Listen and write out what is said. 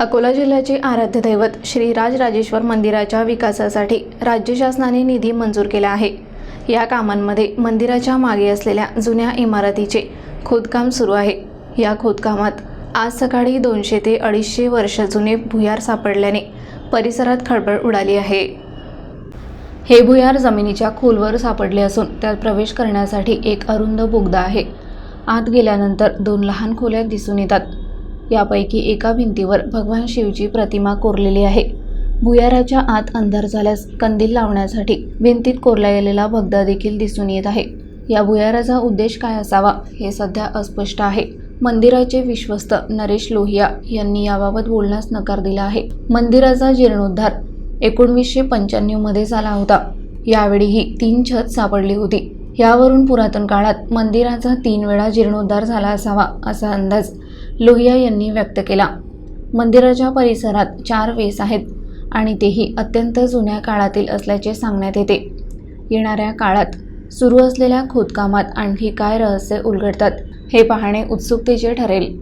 अकोला जिल्ह्याचे आराध्य दैवत श्री राजराजेश्वर मंदिराच्या विकासासाठी राज्य शासनाने निधी मंजूर केला आहे. या कामांमध्ये मंदिराच्या मागे असलेल्या जुन्या इमारतीचे खोदकाम सुरू आहे. या खोदकामात आज सकाळी दोनशे ते अडीचशे वर्ष जुने भुयार सापडल्याने परिसरात खळबळ उडाली आहे. हे भुयार जमिनीच्या खोलवर सापडले असून त्यात प्रवेश करण्यासाठी एक अरुंद बोगदा आहे. आत गेल्यानंतर दोन लहान खोल्या दिसून येतात. यापैकी एका भिंतीवर भगवान शिवची प्रतिमा कोरलेली आहे. भुयाराच्या आत अंधार झाल्यास कंदील लावण्यासाठी भिंतीत कोरला गेलेला भगदा देखील दिसून येत आहे. या भुयाराचा उद्देश काय असावा हे सध्या अस्पष्ट आहे. मंदिराचे विश्वस्त नरेश लोहिया यांनी याबाबत बोलण्यास नकार दिला आहे. मंदिराचा जीर्णोद्धार एकोणवीसशे पंच्याण्णवमध्ये झाला होता. यावेळीही तीन छत सापडली होती. यावरून पुरातन काळात मंदिराचा तीन वेळा जीर्णोद्धार झाला असावा असा अंदाज लोहिया यांनी व्यक्त केला. मंदिराच्या परिसरात चार वेस आहेत आणि तेही अत्यंत जुन्या काळातील असल्याचे सांगण्यात येते. येणाऱ्या काळात सुरू असलेल्या खोदकामात आणखी काय रहस्य उलगडतात हे पाहणे उत्सुकतेचे ठरेल.